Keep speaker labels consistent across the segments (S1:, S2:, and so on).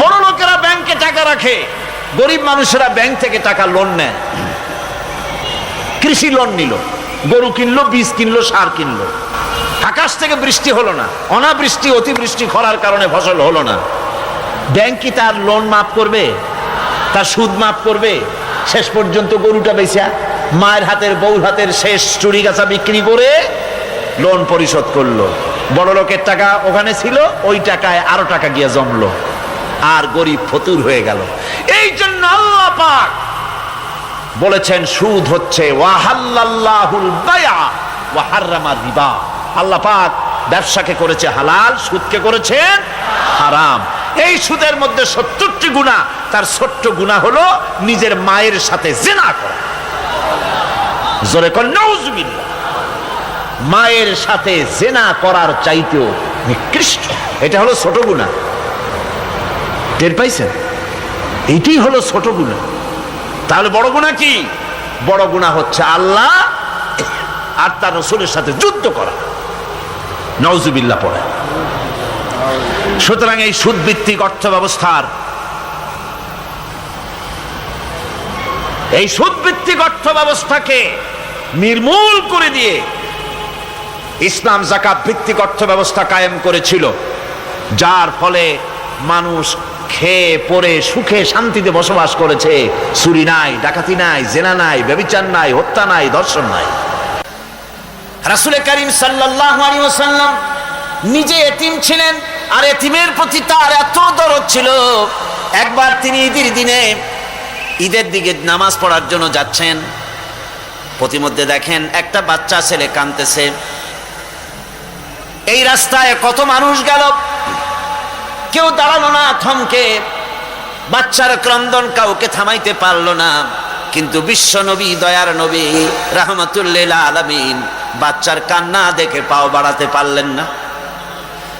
S1: বড় লোকেরা ব্যাংকে টাকা রাখে, গরিব মানুষেরা ব্যাংক থেকে টাকা লোন নেয়। কৃষি লোন নিল, গরু কিনলো, বীজ কিনলো, সার কিনলো। আকাশ থেকে বৃষ্টি হলো না, অনাবৃষ্টি, অতিবৃষ্টি খরার কারণে ফসল হলো না। ব্যাংক কি তার লোন মাফ করবে? তার সুদ মাফ করবে? শেষ পর্যন্ত গরুটা বেচা, মায়ের হাতের, বউর হাতের শেষ চুরি গাছা বিক্রি করে লোন পরিশোধ করল। বড় লোকের টাকা ওখানে ছিল, ওই টাকায় আরও টাকা গিয়ে জমলো। আর গরিব ফতুর হয়ে গেল। এই জন্য আল্লাহ পাক বলেছেন, সুদ হচ্ছে আল্লাহ পাক ব্যবসাকে করেছে হালাল, সুদকে করেছেন হারাম। এই সুদের মধ্যে সত্তরটি গুণা, তার ছোট্ট গুণা হলো নিজের মায়ের সাথে জেনা কর। মায়ের সাথে জেনা করার চাইতেও নিকৃষ্ট। এটা হলো ছোট গুণা। টের পাইছেন? এইটাই হলো ছোট গুণা। তাহলে বড় গুণা কি? বড় গুণা হচ্ছে আল্লাহ আর তার রসুলের সাথে যুদ্ধ করা। নওজুবিল্লা পড়ে। সুতরাং এই সুদভিত্তিক অর্থ ব্যবস্থার এই সুদভিত্তিক অর্থ ব্যবস্থাকে নির্মূল করে দিয়ে ইসলাম জাকাত ভিত্তিক অর্থ ব্যবস্থা কায়েম করেছিল, যার ফলে মানুষ খেয়ে পরে সুখে শান্তিতে বসবাস করেছে। চুরি নাই, ডাকাতি নাই, জেনা নাই, ব্যবিচার নাই, হত্যা নাই, দর্শন নাই। রাসুলে করিম ওয়াসাল্লাম নিজে এতিম ছিলেন আর এতিমের প্রতি তার এত দরদ ছিল। একবার তিনি ঈদের দিনে ঈদের দিকে নামাজ পড়ার জন্য যাচ্ছেন। প্রতিমধ্যে দেখেন একটা বাচ্চা ছেলে কাঁদতেছে। এই রাস্তায় কত মানুষ গেল। কেউ দাঁড়াল না থমকে। বাচ্চার ক্রন্দন কাউকে থামাইতে পারল না। কিন্তু বিশ্ব নবী, দয়ার নবী, রাহমাতুল্লিল আলামিন বাচ্চার কান্না দেখে পাও বাড়াতে পারলেন না।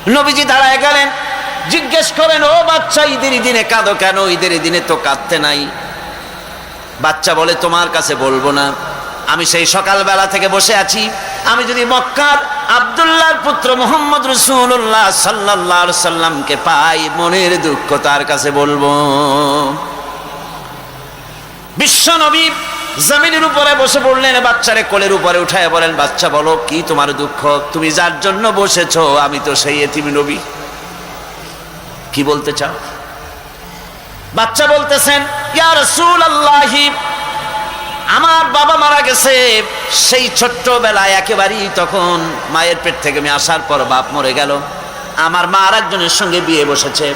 S1: নবীজি দাঁড়ায় গেলেন, জিজ্ঞেস করেন, ও বাচ্চা, ঈদের দিনে কাঁদো কেন? ঈদের দিনে তো কাঁদতে নাই। বাচ্চা বলে, তোমার কাছে বলব না। আমি সেই সকালবেলা থেকে বসে আছি। আমি যদি মক্কার আবদুল্লাহর পুত্র মোহাম্মদ রসুল্লাহ সাল্লাহ সাল্লামকে পাই, মনের দুঃখ তার কাছে বলব। বিশ্ব নবী জমিনের উপরে বসে পড়লেন, বাচ্চারে কোলের উপরে উঠায় বলেন, বাচ্চা, বলো, কি তোমার দুঃখ? তুমি যার জন্য বসেছ, আমি তো সেই এতিম নবী। কি বলতে চাও? বাচ্চা বলতেছেন, ইয়া রাসূলুল্লাহি আমার বাবা মারা গেছে, সেই ছোট্টবেলায় একেবারেই তখন মায়ের পেট থেকে আমি আসার পর বাপ মরে গেল। আমার মা আর একজনের সঙ্গে বিয়ে বসেছে।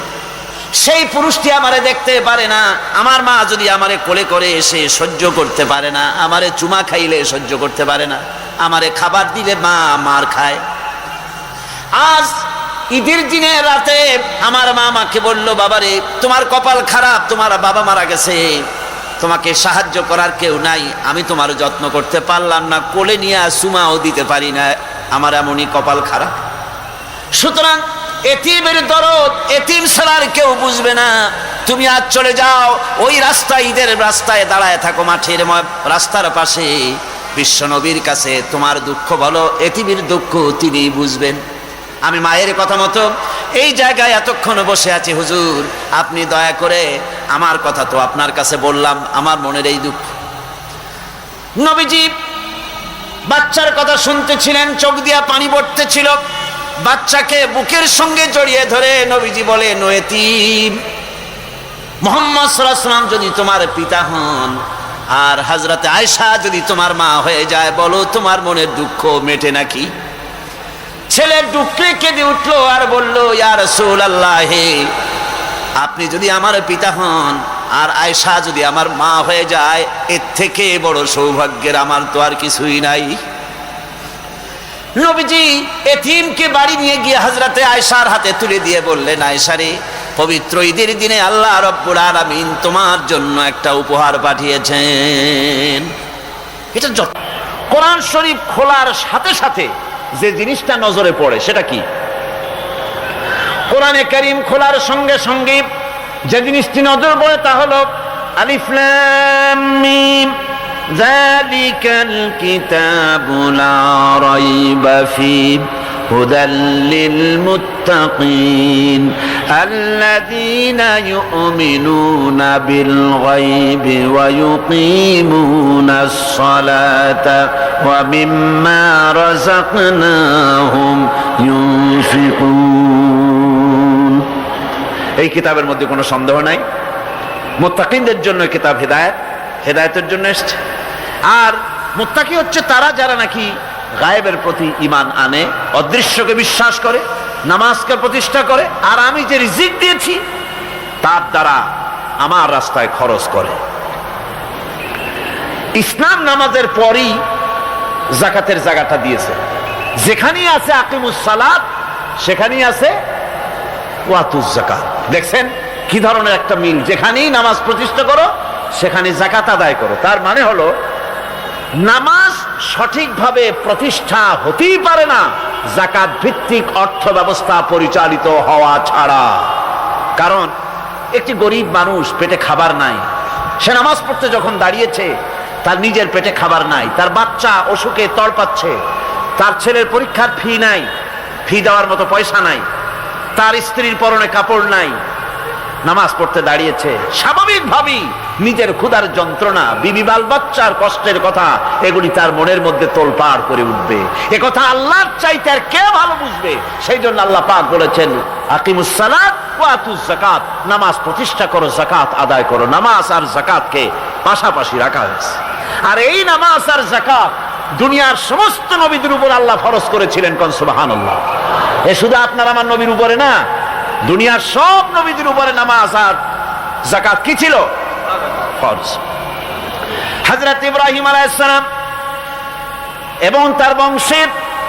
S1: সেই পুরুষটি আমারে দেখতে পারে না। আমার মা যদি আমারে কোলে করে এসে সহ্য করতে পারে না, আমারে চুমা খাইলে সহ্য করতে পারে না, আমারে খাবার দিলে মা মার খায়। আজ ঈদের দিনে রাতে আমার মা মাকে বলল, বাবারে, তোমার কপাল খারাপ, তোমার বাবা মারা গেছে। তোমাকে সাহায্য করার কেউ নাই, আমি তোমার যত্ন করতে পারলাম না, কোলে নিয়ে সুমাও দিতে পারি না, আমার এমনই কপাল খারাপ। সুতরাং এতিমের দরদ, এতিম ছাড়ার কেউ বুঝবে না, তুমি আজ চলে যাও, ওই রাস্তায়, ঈদের রাস্তায় দাঁড়ায় থাকো মাঠের রাস্তার পাশে। বিশ্বনবীর কাছে তোমার দুঃখ বলো, এতিমের দুঃখ তিনি বুঝবেন। আমি মায়ের কথা মতো এই জায়গায় এতক্ষণ বসে আছি, হুজুর। আপনি দয়া করে আমার কথা তো আপনার কাছে বললাম, আমার মনের এই দুঃখ। নবীজি বাচ্চার কথা শুনতেছিলেন, চোখ দিয়া পানি পড়তেছিল। বাচ্চাকে বুকের সঙ্গে জড়িয়ে ধরে নবীজি বলে নয়েতিম মোহাম্মদ সাল্লাম যদি তোমার পিতা হন আর হাজরাতে আয়সা যদি তোমার মা হয়ে যায়, বলো তোমার মনের দুঃখ মেটে নাকি? ছেলে ডুকরে কেঁদে উঠল আর বলল, ইয়া রসুল আল্লাহ আপনি যদি আমার পিতা হন আর আয়সা যদি আমার মা হয়ে যায়, এর থেকে বড় সৌভাগ্যের আমার তো আর কিছুই নাই। নবীজি এথিমকে বাড়ি নিয়ে গিয়ে হাজরাতে আয়সার হাতে তুলে দিয়ে বললেন আয়সারে পবিত্র ঈদের দিনে আল্লাহ রব্বুল আলামিন তোমার জন্য একটা উপহার পাঠিয়েছেন। এটা কোরআন শরীফ খোলার সাথে সাথে যে জিনিসটা নজরে পড়ে সেটা কি কোরআনে করিম খোলার সঙ্গে সঙ্গে যে জিনিসটি নজর পড়ে তা হলো আলিফ লাম মিম ذلك الكتاب لا ريب فيه هدى للمتقين الذين يؤمنون بالغيب ويقيمون الصلاة ومما رزقناهم ينفقون এই কিতাবের মধ্যে কোনো সন্দেহ নাই মোত্তাকিনদের জন্য এই কিতাব হেদায়েত হেদায়েতের জন্য এসছে আর মোত্তাকি হচ্ছে তারা যারা নাকি গায়েবের প্রতি ইমান আনে অদৃশ্যকে বিশ্বাস করে নামাজকে প্রতিষ্ঠা করে আর আমি যে রিজিক দিয়েছি তার দ্বারা আমার রাস্তায় খরচ করে ইসলাম নামাজের পরই জাকাতের জায়গাটা দিয়েছে। যেখানেই আছে আকিমুস সালাত, সেখানেই আছে ওয়াতুজ জাকাত দেখছেন? কি ধরনের একটা মিল? যেখানেই নামাজ প্রতিষ্ঠা করো, সেখানে জাকাত আদায় করো। তার মানে হলো, নামাজ সঠিকভাবে প্রতিষ্ঠা হতেই পারে না জাকাত ভিত্তিক অর্থ ব্যবস্থা পরিচালিত হওয়া ছাড়া। কারণ, একটি গরিব মানুষ পেটে খাবার নাই। সে নামাজ পড়তে যখন দাঁড়িয়েছে তার নিজের পেটে খাবার নাই। তার বাচ্চা অসুখে তড়পাচ্ছে তার ছেলের পরীক্ষার ফি নাই। ফি দেওয়ার মতো পয়সা নাই। তার স্ত্রীর পরনে কাপড় নাই। নামাজ পড়তে দাঁড়িয়েছে। স্বাভাবিকভাবেই নিজের ক্ষুধার যন্ত্রণা, বিবি বাল বাচ্চার কষ্টের কথা, এগুলি তার মনের মধ্যে তোলপাড় করে উঠবে। এ কথা আল্লাহর চাইতে আর কে ভালো বুঝবে? সেই জন্য আল্লাহ পাক বলেছেন আকিমুসালাত নামাজ প্রতিষ্ঠা করো জাকাত আদায় করো। নামাজ আর জাকাতকে পাশাপাশি রাখা হয়েছে। আর এই নামাজ আর জাকাত দুনিয়ার সমস্ত নবীদের উপর আল্লাহ ফরজ করেছিলেন কোন সুবহানাল্লাহ। এ শুধু আপনার আমার নবীর উপরে না, দুনিয়ার সব নবীদের উপরে নামাজ আর জাকাত কি ছিল? ফরজ। হযরত ইব্রাহিম আলাইহিস সালাম এবং তার বংশের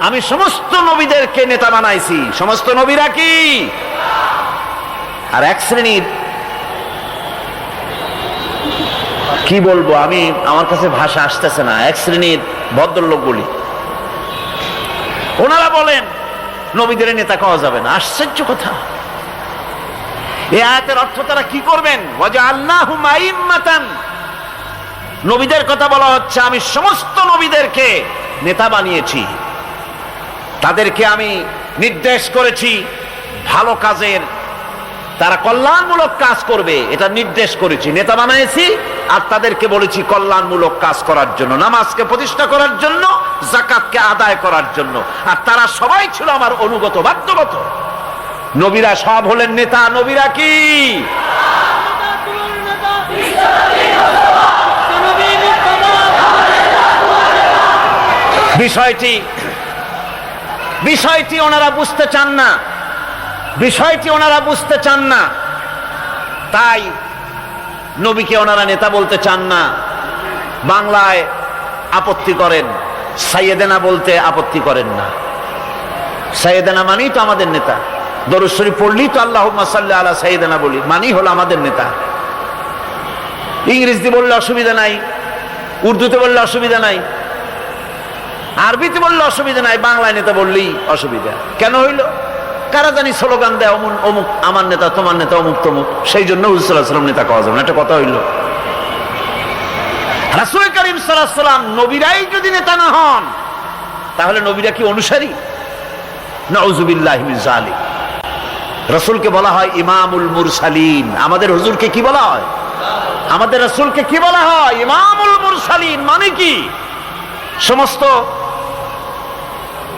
S1: আমি সমস্ত নবীদেরকে নেতা বানাইছি। সমস্ত নবীরা কি? আর এক শ্রেণির কি বলব, আমি আমার কাছে ভাষা আসতেছে না। এক শ্রেণির ভদ্রলোক বলি। ওনারা বলেন, নবীদের নেতা কওয়া যাবে না। আশ্চর্য কথা। এ আয়াতের অর্থ তারা কি করবেন? আল্লাহ নবীদের কথা বলা হচ্ছে, আমি সমস্ত নবীদেরকে নেতা বানিয়েছি। তাদেরকে আমি নির্দেশ করেছি, ভালো কাজের, তারা কল্যাণমূলক কাজ করবে, এটা নির্দেশ করেছি। নেতা বানিয়েছি আর তাদেরকে বলেছি কল্যাণমূলক কাজ করার জন্য, নামাজকে প্রতিষ্ঠা করার জন্য, জাকাতকে আদায় করার জন্য। আর তারা সবাই ছিল আমার অনুগত, বাধ্যগত। নবীরা সব হলেন নেতা, নবীরা কি? বিষয়টি বিষয়টি ওনারা বুঝতে চান না। বিষয়টি ওনারা বুঝতে চান না। তাই নবীকে ওনারা নেতা বলতে চান না। বাংলায় আপত্তি করেন, সাইয়েদেনা বলতে আপত্তি করেন না। সাইয়েদেনা মানেই তো আমাদের নেতা। দরুশ্বরী পড়লেই তো আল্লাহ সাল্লাহ আলা সাইয়েদেনা বলি, মানেই হলো আমাদের নেতা। ইংরেজি বললে অসুবিধা নাই, উর্দুতে বললে অসুবিধা নাই। আরবিতে বললে অসুবিধা নাই বাংলায় নেতা বললেই অসুবিধা। কেন হইল? কারা জানি স্লোগান দেয়, অমুক অমুক, আমার নেতা, তোমার নেতা, অমুক, তমুক। সেই জন্য হুজুরাম নেতা কওয়া যাবে না, একটা কথা হইল। রাসুল করিম সাল্লাম নবীরাই যদি নেতা না হন, তাহলে নবীরা কি অনুসারী? নজুবিল্লাহ জালি রসুলকে বলা হয় ইমামুল মুরসালিন। আমাদের হুজুরকে কি বলা হয়? আমাদের রসুলকে কি বলা হয়? ইমামুল মুরসালিন মানে কি? সমস্ত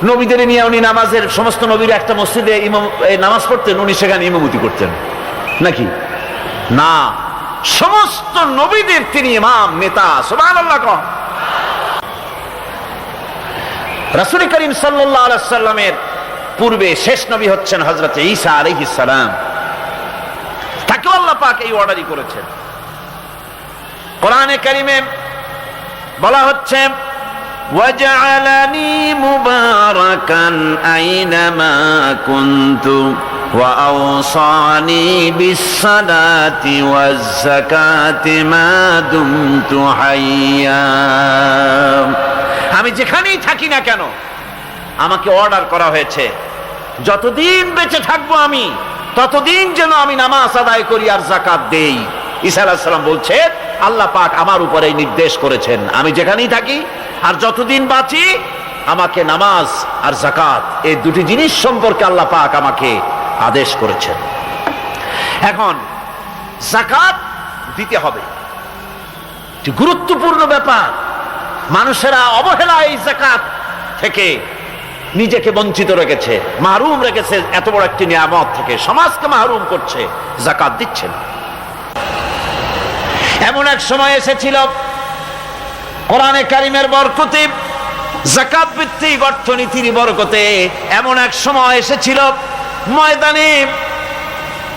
S1: নবীদের নিয়ে উনি নামাজের সমস্ত নবীর একটা মসজিদে ইমাম নামাজ পড়তেন, উনি সেখানে ইমামতি করতেন। নাকি? না। সমস্ত নবীদের তিনি ইমাম, নেতা কম রাসূল করিম সাল্লামের পূর্বে শেষ নবী হচ্ছেন হযরত ঈসা আলাইহিস সালাম। তাকে আল্লাহ পাক এই অর্ডারই করেছেন। কোরআনে কারিমে বলা হচ্ছে وجعلني مباركا أينما كنت وأوصاني بالصلاة والزكاة ما دمت حيا আমি যেখানেই থাকি না কেন আমাকে অর্ডার করা হয়েছে যতদিন বেঁচে থাকবো আমি ততদিন যেন আমি নামাজ আদায় করি আর জাকাত দেই ঈসা আলাইহিস সালাম বলছে আল্লাহ পাক আমার উপরে নির্দেশ করেছেন। আমি যেখানেই থাকি আর যতদিন বাঁচি, আমাকে নামাজ আর জাকাত এই দুটি জিনিস সম্পর্কে আল্লাহ পাক আমাকে আদেশ করেছেন। এখন জাকাত দিতে হবে। গুরুত্বপূর্ণ ব্যাপার। মানুষেরা অবহেলা এই জাকাত থেকে নিজেকে বঞ্চিত রেখেছে, মাহরুম রেখেছে, এত বড় একটি নিয়ামত থেকে সমাজকে মাহরুম করছে জাকাত দিচ্ছে না। এমন এক সময় এসেছিল কোরআনে কারিমের বরকতে জাকাত ভিত্তিক অর্থনীতির বরকতে এমন এক সময় এসেছিল, ময়দানে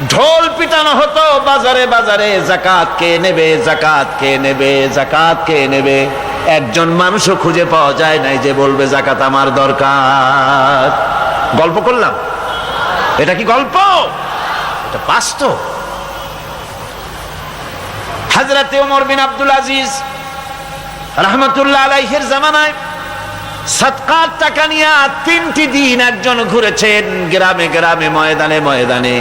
S1: ঢোল পিটানো হতো, বাজারে বাজারে জাকাত কে নেবে জাকাত কে নেবে জাকাত কে নেবে। একজন মানুষও খুঁজে পাওয়া যায় নাই যে বলবে জাকাত আমার দরকার। গল্প করলাম? এটা কি গল্প? এটা বাস্তব। হাজরাতে ওমর বিন আব্দুল আজিজ রহমতুল্লাহ আলাইহের জামানায় সৎকার টাকা নিয়ে তিনটি দিন একজন ঘুরেছেন গ্রামে গ্রামে, ময়দানে ময়দানে।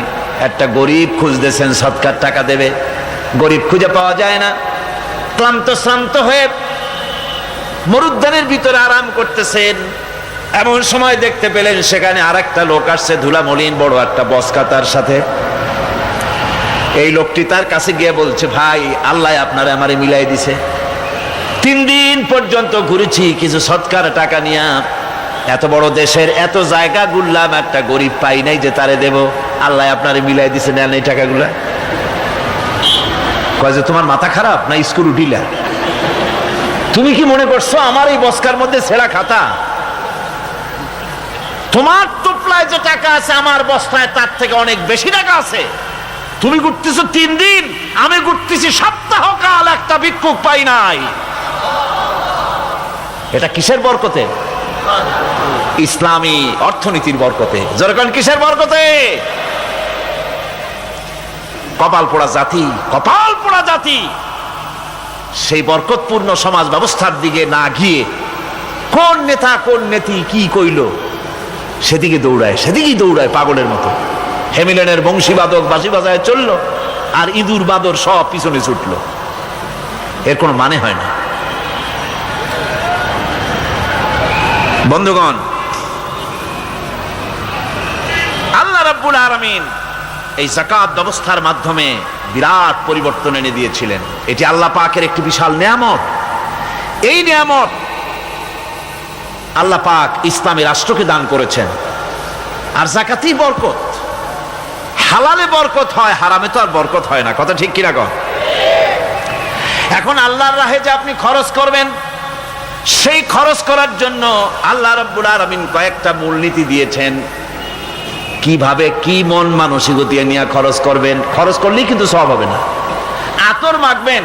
S1: একটা গরিব খুঁজতেছেন সৎকার টাকা দেবে। গরিব খুঁজে পাওয়া যায় না। ক্লান্ত শ্রান্ত হয়ে মরুদ্যানের ভিতরে আরাম করতেছেন। এমন সময় দেখতে পেলেন সেখানে আর একটা লোক আসছে ধুলা মলিন বড় একটা বসকা তার সাথে। এই লোকটি তার কাছে গিয়ে বলছে, ভাই, আল্লাহ আপনারে আমারে মিলাই দিছে। তিন দিন পর্যন্ত ঘুরেছি, কিছু সৎকার টাকা নিয়ে। এত বড় দেশের এত জায়গা ঘুরলাম একটা গরিব পাই নাই যে তারে দেব। আল্লাহ আপনারে মিলাই দিছে, নেন এই টাকাগুলা। কয় যে, তোমার মাথা খারাপ না স্কুল উঠিলা? তুমি কি মনে করছ আমার এই বস্কার মধ্যে ছেঁড়া খাতা? তোমার টোপলায় যে টাকা আছে, আমার বস্তায় তার থেকে অনেক বেশি টাকা আছে। তুমি ঘুরতেছো তিন দিন, আমি ঘুরতেছি সপ্তাহ কাল একটা ভিক্ষুক পাই নাই। এটা কিসের বরকতে? ইসলামী অর্থনীতির বরকতে। যেরকম কিসের বরকতে? কপাল পোড়া জাতি, কপাল পোড়া জাতি। সেই বরকতপূর্ণ সমাজ ব্যবস্থার দিকে না গিয়ে কোন নেতা, কোন নেতি কি কইল? সেদিকে দৌড়ায়, সেদিকেই দৌড়ায় পাগলের মতো। হেমিলেনের বংশীবাদক বাঁশি বাজায় চলল আর ইঁদুর বাদর সব পিছনে ছুটলো। এর কোনো মানে হয় না। বন্ধুগণ, আল্লাহ রাব্বুল আলামিন এই জাকাত ব্যবস্থার মাধ্যমে বিরাট পরিবর্তন এনে দিয়েছিলেন। এটি আল্লাহ পাকের একটি বিশাল নিয়ামত। এই নিয়ামত আল্লাহ পাক ইসলামী রাষ্ট্রকে দান করেছেন। আর জাকাতই বরকত হালালে বরকত হয়, হারামে তো আর বরকত হয় না। কথা ঠিক কিনা কর এখন আল্লাহর রাহে যে আপনি খরচ করবেন, সেই খরচ করার জন্য আল্লাহ রব্বুল আলমিন কয়েকটা মূলনীতি দিয়েছেন। কীভাবে কি মন মানসিকতা নিয়ে খরচ করবেন? খরচ করলেই কিন্তু সব হবে না। আতর মাখবেন,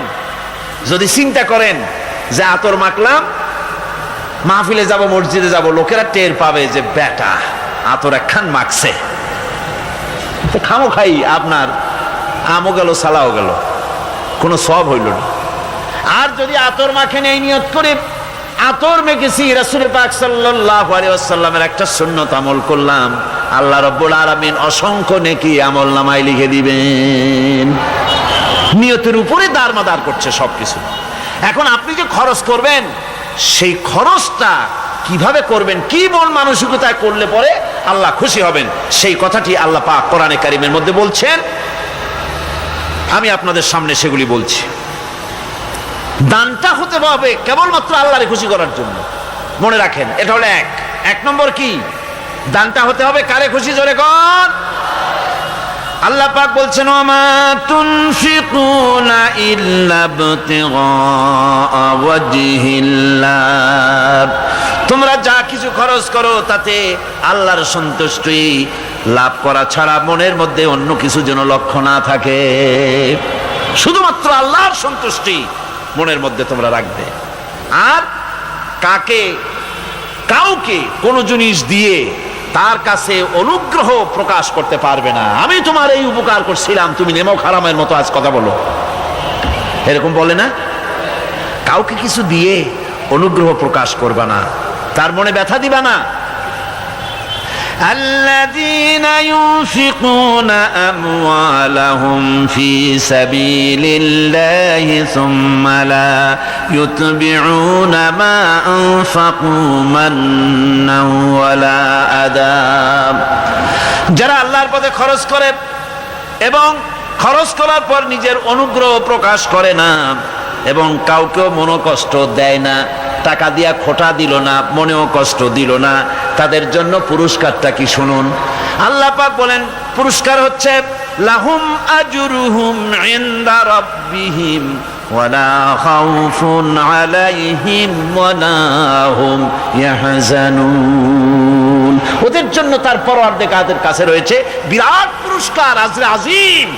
S1: যদি চিন্তা করেন যে আতর মাখলাম, মাহফিলে যাব, মসজিদে যাব, লোকেরা টের পাবে যে, বেটা, আতর একখান মাখছে। খামো খাই আপনার আমও গেল, সালাও গেল। কোনো সব হইল না। আর যদি আতর মাখেন এই নিয়ত করে, আতর মেখেছি রাসুল পাক আলাইহি একটা সুন্নত আমল করলাম। আল্লাহ রব্বুল আলামিন অসংখ্য নেকি আমল নামায় লিখে দিবেন। নিয়তের উপরে দারমাদার করছে সবকিছু। এখন আপনি যে খরচ করবেন, সেই খরচটা কীভাবে করবেন, কি মন মানসিকতায় করলে পরে আল্লাহ খুশি হবেন, সেই কথাটি আল্লাহ পাক কোরআনে কারিমের মধ্যে বলছেন। আমি আপনাদের সামনে সেগুলি বলছি। দানটা হতে হবে কেবলমাত্র আল্লাহরে খুশি করার জন্য। মনে রাখেন, এটা হলো এক। এক নম্বর কি? দানটা হতে হবে কারে খুশি, জোরে কর আল্লাহ পাক বলছেন, ওমা তুনফিকুনা ইল্লা ইবতিগা ওয়াজহিল্লাহ তোমরা যা কিছু খরচ করো, তাতে আল্লাহর সন্তুষ্টি লাভ করা ছাড়া মনের মধ্যে অন্য কিছু যেন লক্ষ্য না থাকে। শুধুমাত্র আল্লাহর সন্তুষ্টি মনের মধ্যে তোমরা রাখবে। আর কাকে, কাউকে কোনো জিনিস দিয়ে তার কাছে অনুগ্রহ প্রকাশ করতে পারবে না। আমি তোমার এই উপকার করছিলাম, তুমি নেমো খারামের মতো আজ কথা বলো। এরকম বলে না? কাউকে কিছু দিয়ে অনুগ্রহ প্রকাশ করবা না। তার মনে ব্যথা দিবা না الذين ينفقون أموالهم في سبيل الله ثم لا يتبعون ما أنفقوا منا ولا أذى যারা আল্লাহর পথে খরচ করে এবং খরচ করার পর নিজের অনুগ্রহ প্রকাশ করে না এবং কাউকেও মনোকষ্ট দেয় না টাকা দিয়া খোটা দিল না, মনেও কষ্ট দিল না। তাদের জন্য পুরস্কারটা কি শুনুন? আল্লাহ পাক বলেন, পুরস্কার হচ্ছে, লাহুম আজরুহুম ইনদা রাব্বিহিম ওয়ালা খাউফুন আলাইহিম ওয়ালা ইয়াহজানুন। ওদের জন্য তার পরওয়ারদিগারের কাছে রয়েছে? বিরাট পুরস্কার, আজরে আজিম।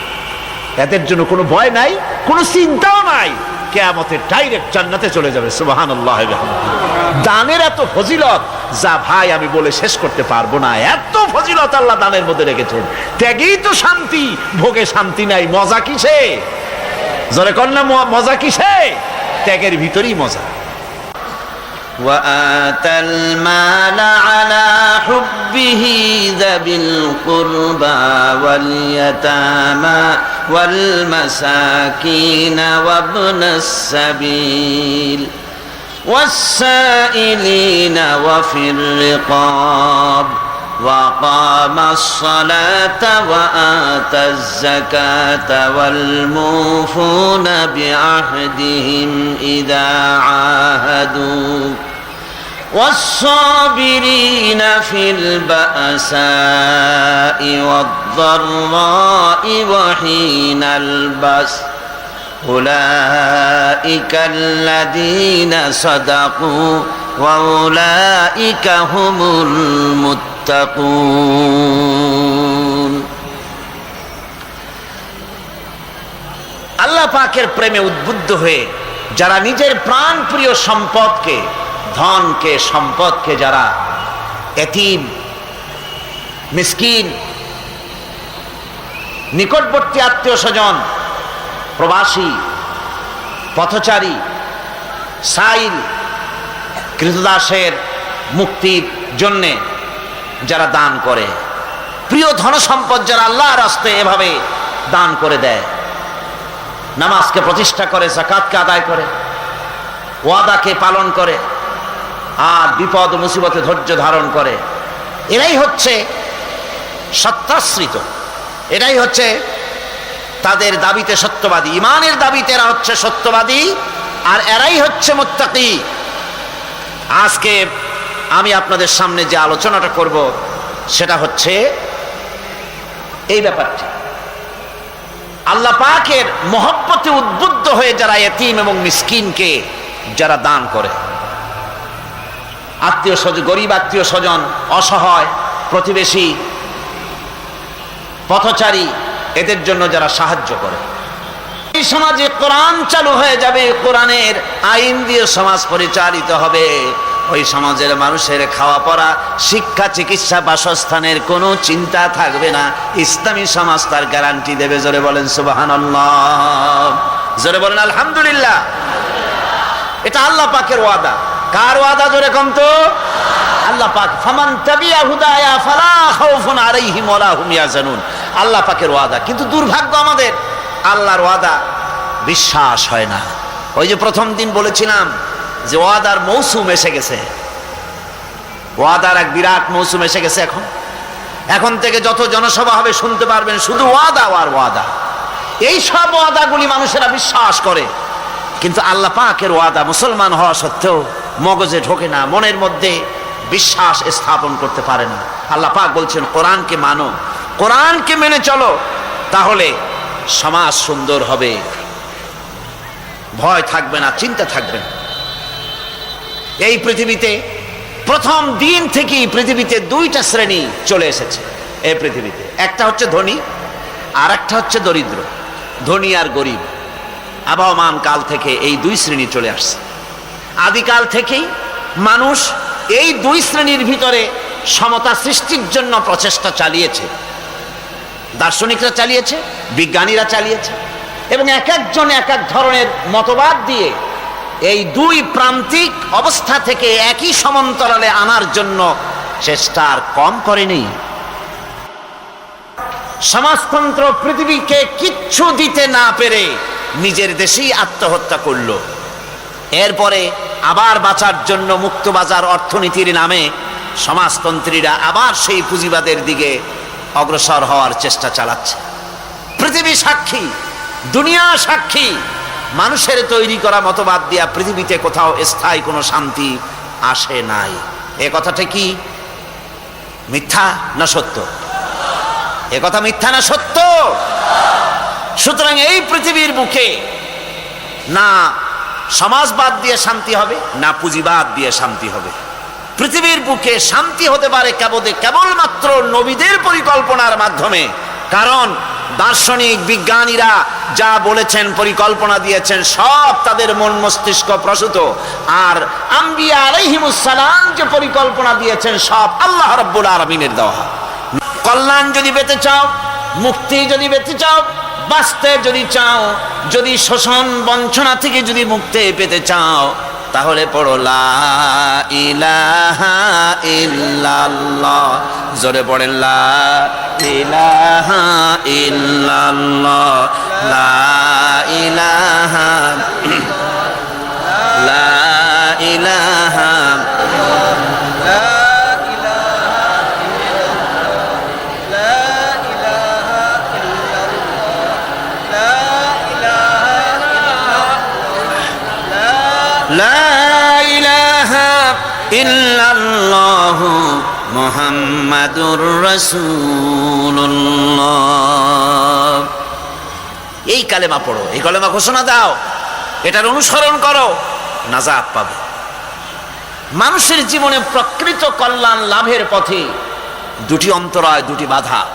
S1: এদের জন্য কোনো ভয় নাই, কোনো চিন্তাও নাই। কেয়ামতের ডাইরেক্ট জান্নাতে চলে যাবে সুবাহান আল্লাহ দানের এত ফজিলত যা ভাই আমি বলে শেষ করতে পারবো না এত ফজিলত আল্লাহ দানের মধ্যে রেখেছেন ত্যাগেই তো শান্তি ভোগে শান্তি নাই মজা কিসে জরে কন্যা মজা কিসে ত্যাগের ভিতরেই মজা
S2: وآتى المال على حبه ذوي القربى واليتامى والمساكين وابن السبيل والسائلين وفي الرقاب وقام الصلاة وآتى الزكاة والموفون بعهدهم إذا عاهدوا والصابرين في البأساء والضراء وحين البأس أولئك الذين صدقوا وأولئك هم المتقون
S1: আল্লাহ পাকের প্রেমে উদ্বুদ্ধ হয়ে যারা নিজের প্রাণ প্রিয় সম্পদকে ধনকে, সম্পদকে যারা এতিম, মিসকিন, নিকটবর্তী আত্মীয় স্বজন, প্রবাসী, পথচারী, সাইল, কৃতদাসের মুক্তির জন্যে যারা দান করে। প্রিয় ধনসম্পদ যারা আল্লাহর রাস্তে এভাবে দান করে দেয়। নামাজকে প্রতিষ্ঠা করে, জাকাতকে আদায় করে, ওয়াদাকে পালন করে। আর বিপদ মুসিবতে ধৈর্য ধারণ করে। এরাই হচ্ছে সত্যাশ্রিত এটাই হচ্ছে তাদের দাবিতে সত্যবাদী। ইমানের দাবিতে এরা হচ্ছে সত্যবাদী আর এরাই হচ্ছে মোত্তাকি। আজকে আমি আপনাদের সামনে যে আলোচনাটা করব, সেটা হচ্ছে এই ব্যাপারটি। আল্লাহ পাকের মহব্বতে উদ্বুদ্ধ হয়ে যারা এতিম এবং মিসকিনকে যারা দান করে আত্মীয় স্বজন, গরিব আত্মীয় স্বজন, অসহায়, প্রতিবেশী, পথচারী, এদের জন্য যারা সাহায্য করে। এই সমাজে কোরআন চালু হয়ে যাবে, কোরআনের আইন দিয়ে সমাজ পরিচালিত হবে। ওই সমাজের মানুষের খাওয়া পড়া, শিক্ষা, চিকিৎসা, বাসস্থানের কোনো চিন্তা থাকবে না। ইসলামী সমাজ তার গ্যারান্টি দেবে, জোরে বলেন সুবাহান জোরে বলেন আলহামদুলিল্লাহ। এটা আল্লাহ পাকের ওয়াদা। কার ওয়াদা জোরে কম তো? আল্লাহ পাক, ফামান তাবিয়া হুদায়া ফালা খাউফুন আলাইহিম ওয়ালা হুম ইয়াহজানুন। আল্লাহ পাকের ওয়াদা। কিন্তু দুর্ভাগ্য আমাদের, আল্লাহর ওয়াদা বিশ্বাস হয় না। ওই যে প্রথম দিন বলেছিলাম যে ওয়াদার মৌসুম এসে গেছে। ওয়াদার এক বিরাট মৌসুম এসে গেছে এখন। এখন থেকে যত জনসভা হবে শুনতে পারবেন, শুধু ওয়াদা আর ওয়াদা। এই সব ওয়াদাগুলি মানুষেরা বিশ্বাস করে। কিন্তু আল্লাহ পাকের ওয়াদা মুসলমান হওয়া সত্ত্বেও মগজে ঢোকে না, মনের মধ্যে বিশ্বাস স্থাপন করতে পারে না। আল্লাহ পাক বলছেন, কোরআনকে মানো, কোরআনকে মেনে চলো, তাহলে সমাজ সুন্দর হবে। ভয় থাকবে না, চিন্তা থাকবে না। এই পৃথিবীতে প্রথম দিন থেকেই পৃথিবীতে দুইটা শ্রেণি চলে এসেছে এই পৃথিবীতে। একটা হচ্ছে ধনী আর একটা হচ্ছে দরিদ্র, ধনী আর গরিব। আবহমান কাল থেকে এই দুই শ্রেণি চলে আসছে। আদিকাল থেকেই মানুষ এই দুই শ্রেণির ভিতরে সমতা সৃষ্টির জন্য প্রচেষ্টা চালিয়েছে। দার্শনিকরা চালিয়েছে, বিজ্ঞানীরা চালিয়েছে এবং এক একজন এক এক ধরনের মতবাদ দিয়ে এই দুই প্রান্তিক অবস্থা থেকে একই সমান্তরালে আনার জন্য চেষ্টা আর কম করেনি। সমাজতন্ত্র পৃথিবীকে কিচ্ছু দিতে না পেরে নিজের দেশেই আত্মহত্যা করল। এরপরে আবার বাঁচার জন্য মুক্তবাজার অর্থনীতির নামে সমাজতন্ত্রীরা আবার সেই পুঁজিবাদের দিকে অগ্রসর হওয়ার চেষ্টা চালাচ্ছে। পৃথিবী সাক্ষী, দুনিয়া সাক্ষী, মানুষের তৈরি করা মতবাদ দিয়া পৃথিবীতে কোথাও স্থায়ী কোনো শান্তি আসে নাই। এ কথাটা কি? মিথ্যা না সত্য? এ কথা মিথ্যা না সত্য? সুতরাং এই পৃথিবীর বুকে না সমাজবাদ দিয়ে শান্তি হবে, না পুঁজিবাদ দিয়ে শান্তি হবে। পৃথিবীর বুকে শান্তি হতে পারে কেবল কেবলমাত্র নবীদের পরিকল্পনার মাধ্যমে। কারণ দার্শনিক বিজ্ঞানীরা যা বলেছেন, পরিকল্পনা দিয়েছেন, সব তাদের মন মস্তিষ্ক প্রসূত। আর আম্বিয়া আলাইহিমুসালাম যে পরিকল্পনা দিয়েছেন, সব আল্লাহ রব্বুল আলমিনের দেওয়া। কল্যাণ যদি পেতে চাও, মুক্তি যদি পেতে চাও বাঁচতে যদি চাও, যদি শোষণ বঞ্চনা থেকে যদি মুক্তি পেতে চাও, তাহলে পড়ো, লা ইলাহা ইল্লাল্লাহ। জোরে পড়েন, লা ইলাহা ইল্লাল্লাহ। লা ইলাহা লা ইলাহা মুহাম্মাদুর রাসূলুল্লাহ। এই কালেমা পড়ো, এই কালেমা ঘোষণা দাও। এটার অনুসরণ করো, নাজাত পাবে। মানুষের জীবনে প্রকৃত কল্যাণ লাভের পথে দুটি অন্তরায় দুটি বাধা।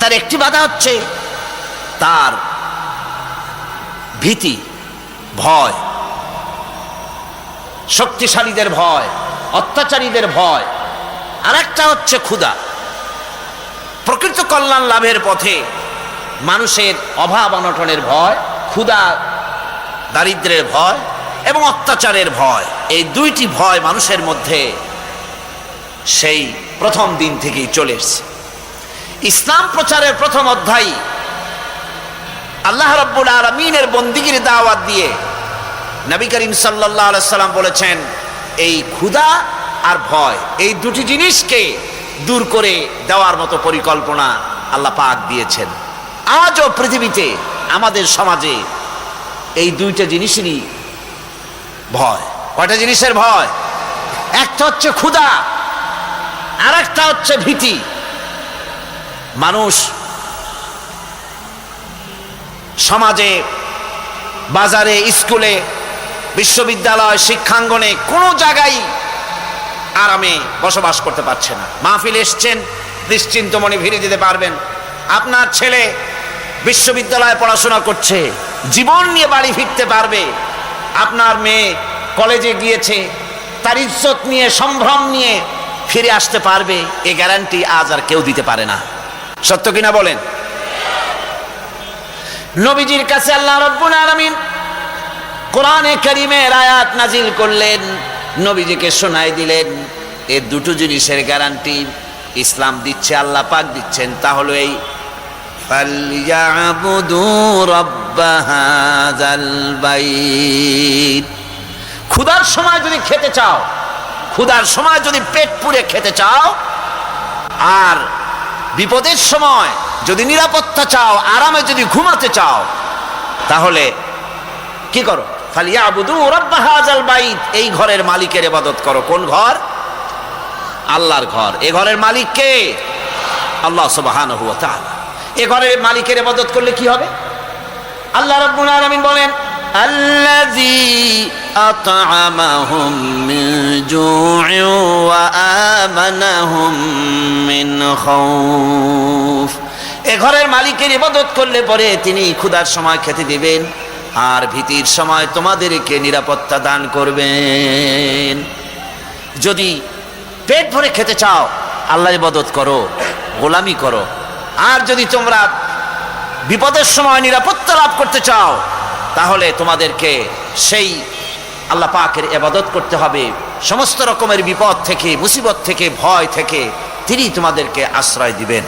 S1: তার একটি বাধা হচ্ছে তার ভীতি, ভয়, শক্তিশালীদের ভয়। অত্যাচারীদের ভয়। আর একটা হচ্ছে ক্ষুধা। প্রকৃত কল্যাণ লাভের পথে মানুষের অভাব অনটনের ভয়, ক্ষুধা, দারিদ্রের ভয় এবং অত্যাচারের ভয়। এই দুইটি ভয় মানুষের মধ্যে সেই প্রথম দিন থেকেই চলে এসছে। ইসলাম প্রচারের প্রথম অধ্যায় আল্লাহ রব্বুল আলমিনের বন্দিগির দাওয়াত দিয়ে নবী করিম সাল্লাহ সাল্লাম বলেছেন এই ক্ষুধা আর ভয়, এই দুটি জিনিসকে দূর করে দেওয়ার মতো পরিকল্পনা আল্লাহ পাক দিয়েছেন। আজও পৃথিবীতে, আমাদের সমাজে এই দুইটা জিনিসেরই ভয়। কয়টা জিনিসের ভয়? একটা হচ্ছে ক্ষুধা আর একটা হচ্ছে ভীতি। মানুষ সমাজে, বাজারে, স্কুলে বিশ্ববিদ্যালয় শিক্ষাঙ্গনে কোনো জায়গায় আরামে বসবাস করতে পারছে না। মাহফিল এসছেন নিশ্চিন্ত মনে ফিরে যেতে পারবেন। আপনার ছেলে বিশ্ববিদ্যালয়ে পড়াশোনা করছে, জীবন নিয়ে বাড়ি ফিরতে পারবে। আপনার মেয়ে কলেজে গিয়েছে, তার ইজ্জত নিয়ে, সম্ভ্রম নিয়ে ফিরে আসতে পারবে, এ গ্যারান্টি আজ আর কেউ দিতে পারে না। সত্য কিনা বলেন? নবীজির কাছে আল্লাহ রব্বুল আলামিন কোরআনে কারিমের আয়াত নাজিল করলেন, নবীজিকে শোনাই দিলেন, এ দুটো জিনিসের গ্যারান্টি ইসলাম দিচ্ছে, আল্লাহ পাক দিচ্ছেন তাহলে এই ক্ষুধার সময় যদি খেতে চাও, ক্ষুধার সময় যদি পেট পুড়ে খেতে চাও, আর বিপদের সময় যদি নিরাপত্তা চাও, আরামে যদি ঘুমাতে চাও, তাহলে কি করো? ফালিয়া আবুদু রব্বা হাজাল বাইত এই ঘরের মালিকের ইবাদত করো কোন ঘর আল্লাহর ঘর এ ঘরের মালিক কে আল্লাহ সুবহানাহু ওয়া তাআলা এ ঘরের মালিকের ইবাদত করলে কি হবে আল্লাহ রাব্বুল আলামিন বলেন
S2: الذي أطعمهم من جوع وآمنهم من خوف
S1: এ ঘরের মালিকের ইবাদত করলে পরে তিনি ক্ষুধার সময় খেতে দিবেন আর ভীতির সময় তোমাদেরকে নিরাপত্তা দান করবেন। যদি পেট ভরে খেতে চাও আল্লাহ ইবাদত করো, গোলামি করো। আর যদি তোমরা বিপদের সময় নিরাপত্তা লাভ করতে চাও, তাহলে তোমাদেরকে সেই আল্লাহ পাকের এবাদত করতে হবে। সমস্ত রকমের বিপদ থেকে, মুসিবত থেকে, ভয় থেকে তিনি তোমাদেরকে আশ্রয় দিবেন।